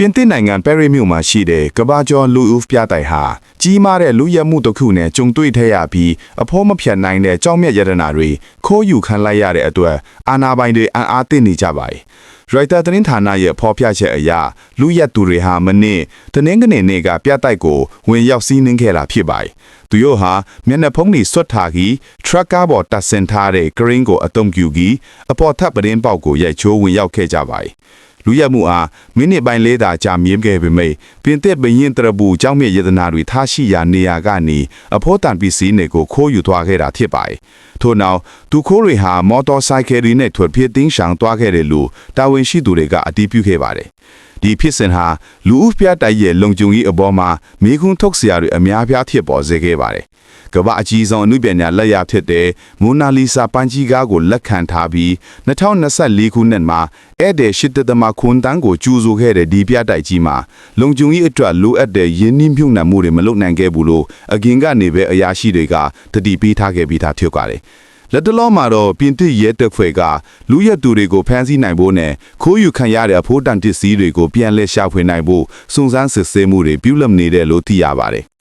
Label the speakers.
Speaker 1: ပြင်သစ်နိုင်ငံပဲရီမြို့မှာရှိတဲ့ကဘာကျော်လူဦးပြတိုင်ဟာကြီးမားတဲ့လူရက်မှုတစ်ခုနဲ့ကြုံတွေ့ထရပြီးအဖိုးမဖြတ်နိုင်တဲ့ကြောက်မြတ်ရတနာတွေခိုးယူခံလိုက်ရတဲ့အတွက်အာနာပိုင်တွေအံ့အားသင့်နေကြပါတယ်။ရိုက်တာသတင်းဌာနရဲ့ဖော်ပြချက်အရလူရက်သူတွေဟာမနစ်တနင်္ဂနွေနေ့ကပြတိုက်ကိုဝင်ရောက်စီးနှင်းခဲ့တာဖြစ်ပါတယ်။သူတို့ဟာမျက်နှာဖုံးတွေဆွတ်ထားပြီးထရက်ကားပေါ်တပ်ဆင်ထားတဲ့ဂရင်းကိုအသုံးပြုပြီးအပေါ်ထပ်ပတင်းပေါက်ကိုရိုက်ချိုးဝင်ရောက်ခဲ့ကြပါတယ်။ လူရက်မှုအားမိနစ်ပိုင်းလေးသာကြာမြင့်ခဲ့ပေမဲ့ပြင်သစ်ဘရင်တရဘူးကြောင်းမြင့်ရတနာတွေထားရှိရာနေရာကနေအဖို့တန်ပစ္စည်းတွေကိုခိုးယူသွားခဲ့တာဖြစ်ပါတယ်။ထို့နောက်သူခိုးတွေဟာမော်တော်ဆိုင်ကယ်တွေနဲ့ထွက်ပြေးတင်းရှောင်သွားခဲ့တယ်လို့တာဝန်ရှိသူတွေကအတည်ပြုခဲ့ပါတယ်။ ဒီဖြစ်စဉ်ဟာလူဦးပြတိုက်ရဲ့လုံခြုံရေးအပေါ်မှာမိခွန်းထုတ်စရာတွေအများပြားဖြစ်ပေါ်စေခဲ့ပါတယ်။ကမ္ဘာအကြီးဆုံးအမှုပညာလက်ရဖြစ်တဲ့မိုနာလီဆာပန်းကြီးကားကိုလက်ခံထားပြီး2024ခုနှစ်မှာဧည့်သည်ရှစ်တသမခွန်တန်းကိုကျူးဆိုခဲ့တဲ့ဒီပြတိုက်ကြီးမှာလုံခြုံရေးအတွက်လိုအပ်တဲ့ရင်းနှီးမြှုပ်နှံမှုတွေမလုပ်နိုင်ခဲ့ဘူးလို့အကင်ကနေပဲအရာရှိတွေကတတိပေးထားခဲ့ပြီးသားဖြစ်ပါတယ်။ လက်တလောမှာတော့ပြင်သစ်ရဲတပ်ဖွဲ့ကလူရက်သူတွေကိုဖမ်းဆီးနိုင်ဖို့နဲ့ခိုးယူခံရတဲ့အဖို့တန်တစ္စည်းတွေကိုပြန်လည်ရှာဖွေနိုင်ဖို့စုံစမ်းစစ်ဆေးမှုတွေပြုလုပ်နေတယ်လို့သိရပါတယ်။